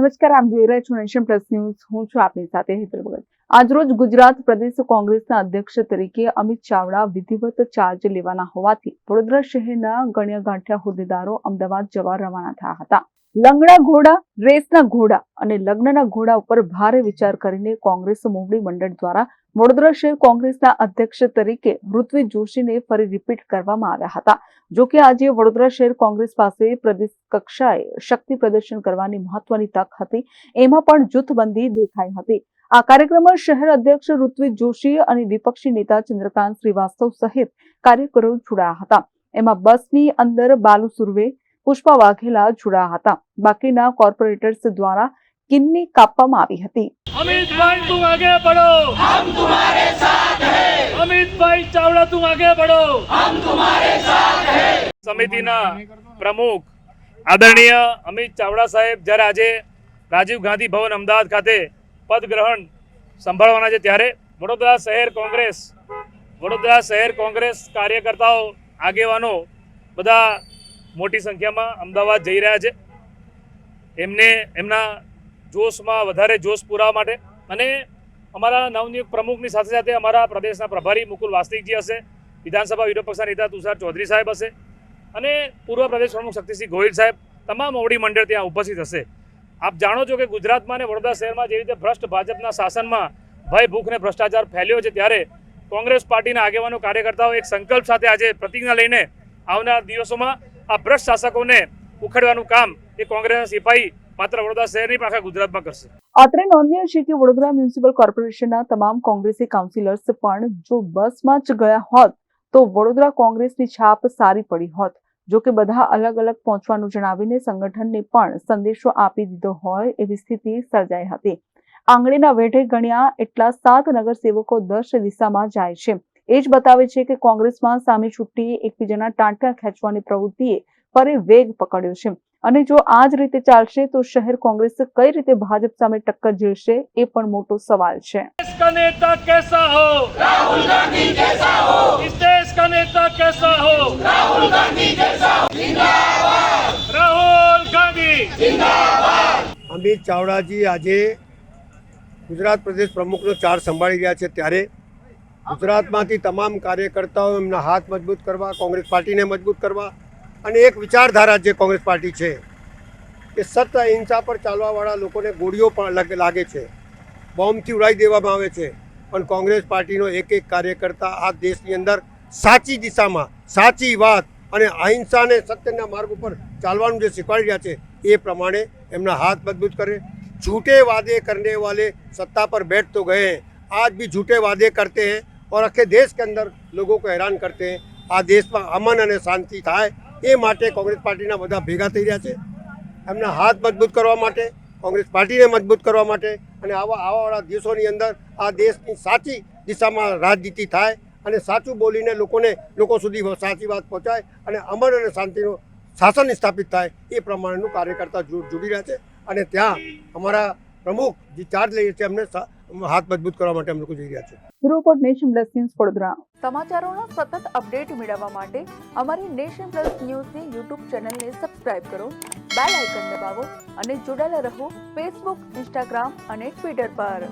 નમસ્કાર આપ જોઈ રહ્યા છો નેશન પ્લસ ન્યૂઝ હું છું આપની સાથે હેતલ ભગત. આજરોજ ગુજરાત પ્રદેશ કોંગ્રેસના અધ્યક્ષ તરીકે અમિત ચાવડા વિધિવત ચાર્જ લેવાના હોવાથી વડોદરા શહેરના ગણ્ય ગાંઠિયા હોદ્દેદારો અમદાવાદ જવા રવાના થયા હતા. લંગડા ઘોડા, રેસના ઘોડા અને લગ્નના ઘોડા ઉપર ભારે વિચાર કરીને કોંગ્રેસ મોવડી મંડળ દ્વારા વડોદરા શહેર કોંગ્રેસના અધ્યક્ષ તરીકે ઋત્વિજ જોશીને ફરી રિપીટ કરવામાં આવ્યા હતા. જો કે આજે વડોદરા શહેર કોંગ્રેસ પાસે પ્રદેશ કક્ષાએ શક્તિ પ્રદર્શન કરવાની મહત્વની તક હતી. એમાં પણ જૂથબંધી દેખાઈ હતી. આ કાર્યક્રમમાં શહેર અધ્યક્ષ ઋત્વિજ જોશી અને વિપક્ષી નેતા ચંદ્રકાંત શ્રીવાસ્તવ સહિત કાર્યકરો જોડાયા હતા. એમાં બસની અંદર બાલુ સુરવે, પુષ્પા વાઘેલા જોડાયા હતા. બાકીના કોર્પોરેટર્સ દ્વારા કિડની કાપવામાં આવી હતી. અમિતભાઈ તું આગે પડો. હમ તુમ્હારે સાથ હૈ. અમિતભાઈ ચાવડા તું આગે પડો. હમ તુમ્હારે સાથ હૈ. સમિતિના પ્રમુખ આદરણીય અમિત ચાવડા સાહેબ જ્યારે આજે રાજીવ ગાંધી ભવન અમદાવાદ ખાતે પદ ગ્રહણ સંભાળવાના છે ત્યારે વડોદરા શહેર કોંગ્રેસ વડોદરા શહેર કોંગ્રેસ કાર્યકર્તાઓ આગેવાનો બધા મોટી સંખ્યામાં અમદાવાદ જઈ રહ્યા છે. એમને એમના જોશમાં વધારે જોશ પુરાવા માટે. અને અમારા નવનિયુક્ત પ્રમુખની સાથે સાથે અમારા પ્રદેશના પ્રભારી મુકુલ વાસ્તિકજી હશે, વિધાનસભા વિરોધ પક્ષના નેતા તુષાર ચૌધરી સાહેબ હશે, અને પૂર્વ પ્રદેશ પ્રમુખ શક્તિસિંહ ગોહિલ સાહેબ, તમામ ઓવડી મંડળ ત્યાં ઉપસ્થિત હશે. આપ જાણો છો કે ગુજરાતમાં અને વડોદરા શહેરમાં જે રીતે ભ્રષ્ટ ભાજપના શાસનમાં ભય, ભૂખ અને ભ્રષ્ટાચાર ફેલ્યો છે, ત્યારે કોંગ્રેસ પાર્ટીના આગેવાનો, કાર્યકર્તાઓ એક સંકલ્પ સાથે આજે પ્રતિજ્ઞા લઈને આવનાર દિવસોમાં આ ભ્રષ્ટ શાસકોને ઉખેડવાનું કામ એ કોંગ્રેસના સિપાહી માત્ર વડોદરા શહેરની પણ આખા ગુજરાતમાં કરશે. અત્રે નોંધનીય છે કે વડોદરા મ્યુનિસિપલ કોર્પોરેશનના તમામ કોંગ્રેસી કાઉન્સિલર્સ પણ જો બસમાં જ ગયા હોત, તો વડોદરા કોંગ્રેસની છાપ સારી પડી હોત. જો કે બધા અલગ અલગ પહોંચવાનું જણાવીને સંગઠનને પણ સંદેશો આપી દીધો હોય એવી સ્થિતિ સર્જાઈ હતી. આંગળીના વેઢે ગણ્યા એટલા સાત નગરસેવકો દસ દિશામાં જાય છે. એ જ બતાવે છે કે કોંગ્રેસમાં સામે છૂટી એકબીજાના ટાંટા ખેંચવાની પ્રવૃત્તિએ ફરી વેગ પકડ્યો છે. અને જો આ જ રીતે ચાલશે તો શહેર કોંગ્રેસ કઈ રીતે ભાજપ સામે ટક્કર ઝીલશે એ પણ મોટો સવાલ છે. નેતા કેસા હો? રાહુલ નેતા કેસા ગાંધી કેસા અમિત ચાવડાજી આજે ગુજરાત પ્રદેશ પ્રમુખનો ચાર્જ સંભાળી રહ્યા છે ત્યારે ગુજરાતમાંથી તમામ કાર્યકર્તાઓ એમના હાથ મજબૂત કરવા કોંગ્રેસ પાર્ટીને મજબૂત કરવા અને એક વિચારધારા જે કોંગ્રેસ પાર્ટી છે કે સત્ય અહિંસા પર ચાલવાવાળા લોકોને ગોળીઓ પણ લગ- લાગે છે બોમ્બથી ઉડાવી દેવામાં આવે છે પણ કોંગ્રેસ પાર્ટીનો એક એક કાર્યકર્તા આ દેશની અંદર સાચી દિશામાં સાચી વાત અને અહિંસા અને સત્યના માર્ગ ઉપર ચાલવાનું જે શીખવાડી રહ્યા છે એ પ્રમાણે એમના હાથ મજબૂત કરે झूठे वादे करने वाले सत्ता पर बैठ तो गए हैं आज भी झूठे वादे करते हैं और आखे देश के अंदर लोगों को हैरान करते हैं આ દેશમાં અમન અને શાંતિ થાય એ માટે કોંગ્રેસ પાર્ટીના બધા ભેગા થઈ રહ્યા છે. એમના હાથ મજબૂત કરવા માટે, કોંગ્રેસ પાર્ટીને મજબૂત કરવા માટે અને આવા આવાવાળા દિવસોની અંદર આ દેશની સાચી દિશામાં રાજનીતિ થાય અને સાચું બોલીને લોકોને, લોકો સુધી સાચી વાત પહોંચાય અને અમર અને શાંતિનું શાસન સ્થાપિત થાય એ પ્રમાણેનું કાર્યકર્તા જોડી રહ્યા છે. અને ત્યાં અમારા પ્રમુખ જે ચાર્જ લઈએ છે એમને હાથ મજબૂત કરવા માટે અમે લોકો જઈ રહ્યા છે. Report Nation Plus News Vadodara. સમાચારોના સતત અપડેટ મેળવવા માટે અમારી નેશન પ્લસ ન્યૂઝની યુટ્યુબ ચેનલને સબસ્ક્રાઇબ કરો બેલ આઇકન દબાવો અને જોડાયેલા રહો ફેસબુક ઇન્સ્ટાગ્રામ અને ટ્વિટર પર.